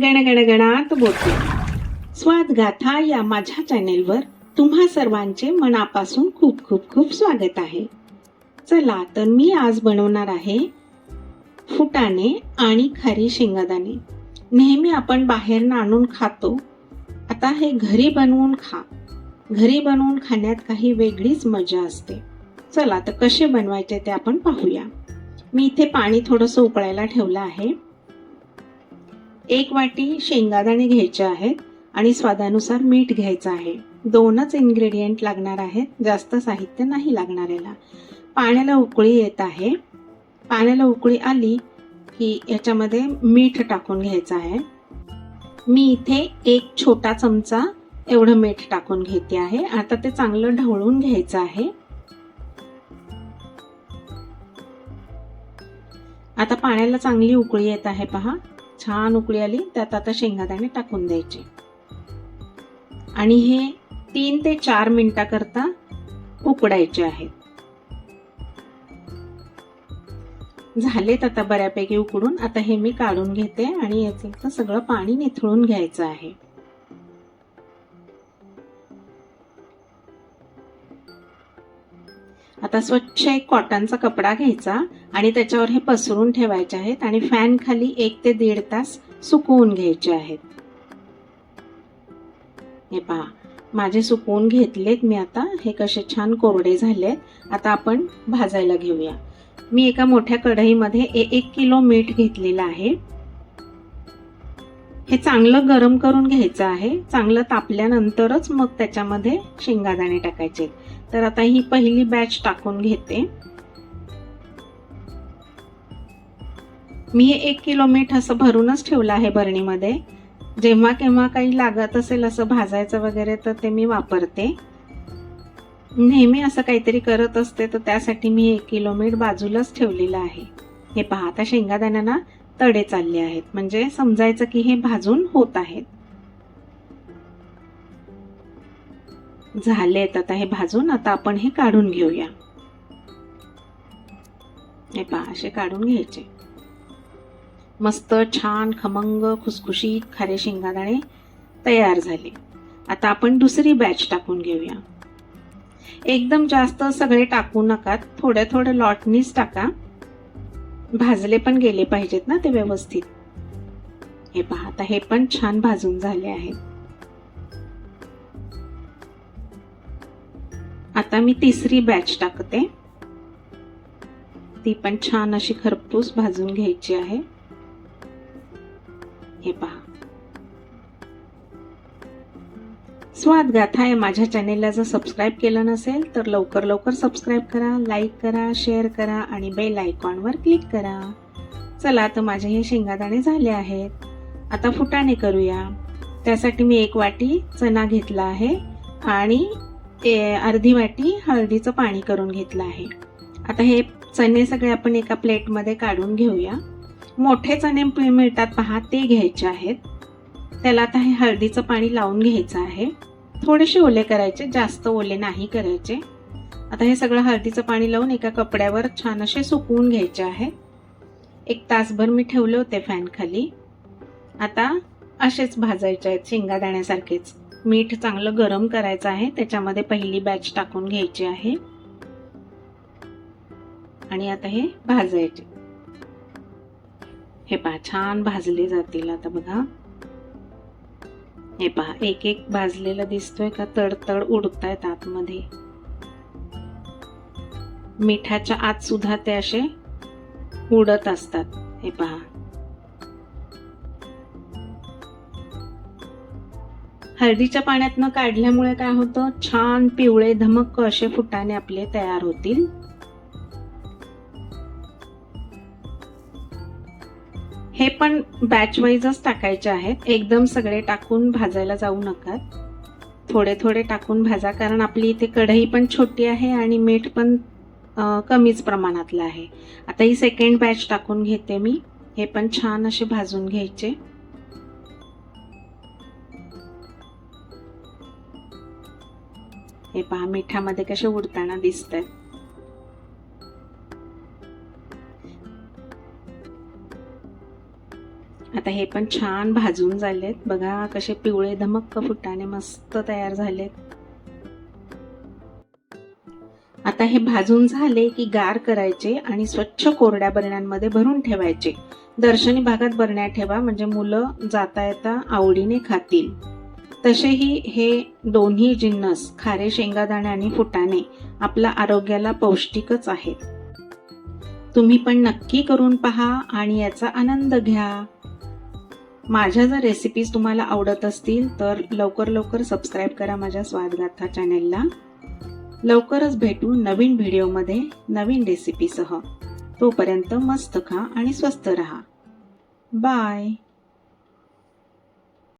गणगणगणात बोलते. स्वाद गाथा या माझ्या चॅनेलवर तुम्हा सर्वांचे मनापासून खूप खूप खूप स्वागत आहे. चला तर मी आज बनवणार आहे फुटाणे आणि खारी शेंगादाणे. नेहमी आपण बाहेरनं आणून खातो. आता हे घरी बनवून खा. घरी बनवून खाण्यात काही वेगळीच मजा असते. चला तर कसे बनवायचे ते आपण पाहूया. मी इथे पाणी थोडंसं उकळायला ठेवलं आहे. एक वाटी शेंगादाणे घ्यायचे आहेत आणि स्वादानुसार मीठ घ्यायचं आहे. दोनच इन्ग्रेडियंट लागणार आहेत. जास्त साहित्य नाही लागणार याला पाण्याला उकळी येत आहे. पाण्याला उकळी आली की याच्यामध्ये मीठ टाकून घ्यायचं आहे. मी इथे एक छोटा चमचा एवढं मीठ टाकून घेते आहे. आता ते चांगलं ढवळून घ्यायचं आहे. आता पाण्याला चांगली उकळी येत आहे पहा. छान उकळी आली त्यात आता शेंगादाणे टाकून द्यायचे. आणि हे तीन ते चार मिनिटाकरता उकडायचे आहेत. झालेत आता बऱ्यापैकी उकडून आता हे मी काढून घेते आणि याचं सगळं पाणी निथळून घ्यायचं आहे. आता स्वच्छ एक कॉटनचा कपडा घ्यायचा आणि त्याच्यावर हे पसरून ठेवायचे आहेत आणि फॅन खाली एक ते दीड तास सुकवून घ्यायचे आहेत. हे पहा माझे सुकवून घेतलेत मी आता. हे कसे छान कोरडे झालेत. आता आपण भाजायला घेऊया. मी एका मोठ्या कढईमध्ये एक किलो मीठ घेतलेलं आहे. हे चांगलं गरम करून घ्यायचं आहे. चांगलं तापल्यानंतरच मग त्याच्यामध्ये शेंगादाणे टाकायचे तर आता ही पहिली बॅच टाकून घेते. मी हे एक किलो मीठ असं भरूनच ठेवलं आहे बरणीमध्ये. जेव्हा केव्हा काही लागत असेल असं भाजायचं वगैरे तर ते मी वापरते. नेहमी असं काहीतरी करत असते तर त्यासाठी मी एक किलो मीठ बाजूलाच ठेवलेलं आहे. हे पहा आता शेंगादाण्यांना तडे चालले आहेत. म्हणजे समजायचं की हे भाजून होत आहेत. झालेत आता हे भाजून आता आपण हे काढून घेऊया. हे पहा असे काढून घ्यायचे. मस्त छान खमंग खुसखुशीत खारे शेंगादाणे तयार झाले. आता आपण दुसरी बॅच टाकून घेऊया. एकदम जास्त सगळे टाकू नका थोड्या थोड्या लॉटनीच टाका. भाजले पण गेले पाहिजेत ना ते व्यवस्थित. हे पहा आता हे पण छान भाजून झाले आहेत. आता मी तिसरी बॅच टाकते. ती पण छान अशी खरपूस भाजून घ्यायची आहे. हे पहा. स्वाद गाथा माझ्या चॅनेलला जर सबस्क्राईब केलं नसेल तर लवकर लवकर सबस्क्राईब करा लाईक करा शेअर करा आणि बेल आयकॉनवर क्लिक करा. चला तर माझे हे शेंगादाणे झाले आहेत. आता फुटाणे करूया. त्यासाठी मी एक वाटी चणा घेतला आहे आणि ए- अर्धी वाटी हळदीचं पाणी करून घेतलं आहे. आता हे चणे सगळे आपण एका प्लेटमध्ये काढून घेऊया. मोठे चणे मिळतात पहा ते घ्यायचे आहेत. त्याला आता हे हळदीचं पाणी लावून घ्यायचं आहे. थोडेसे ओले करायचे जास्त ओले नाही करायचे. आता हे सगळं हळदीचं पाणी लावून एका कपड्यावर छान असे सुकवून घ्यायचे आहे. एक तासभर मी ठेवले होते फॅनखाली आता असेच भाजायचे आहेत शेंगादाण्यासारखेच मीठ चांगलं गरम करायचं आहे. त्याच्यामध्ये पहिली बॅच टाकून घ्यायची आहे. आणि आता हे भाजायचे. हे पहा छान भाजले जातील आता बघा. हे पहा एक एक भाजलेला दिसतोय का? तडतड उडतायत आतमध्ये मिठाच्या आत सुद्धा ते असे उडत असतात. हे पहा हळदीच्या पाण्यातनं काढल्यामुळे काय होतं? छान पिवळे धमक्क असे फुटाणे आपले तयार होतील. हे पण बॅच वाईजच टाकायचे आहेत. एकदम सगळे टाकून भाजायला जाऊ नका. थोडे थोडे टाकून भाजा कारण आपली इथे कढई पण छोटी आहे आणि मीठ पण कमीच प्रमाणातलं आहे. आता ही सेकंड बॅच टाकून घेते मी. हे पण छान असे भाजून घ्यायचे. हे पहा मिठामध्ये कसे उडताना दिसत आता हे पण छान भाजून झालेत. बघा कसे पिवळे धमक्क फुटाने मस्त तयार झालेत. आता हे भाजून झाले की गार करायचे आणि स्वच्छ कोरड्या बरण्यांमध्ये भरून ठेवायचे. दर्शनी भागात बरण्या ठेवा म्हणजे मुलं जाता येता आवडीने खातील. तसेही हे दोन्ही जिन्नस खारे शेंगादाणे आणि फुटाणे आपल्या आरोग्याला पौष्टिकच आहेत. तुम्ही पण नक्की करून पहा आणि याचा आनंद घ्या. माझ्या जर रेसिपीज तुम्हाला आवडत असतील तर लवकर लवकर सबस्क्राईब करा माझ्या स्वादगाथा चॅनेलला लवकरच भेटू नवीन व्हिडिओमध्ये नवीन रेसिपीसह तोपर्यंत मस्त खा आणि स्वस्त रहा. बाय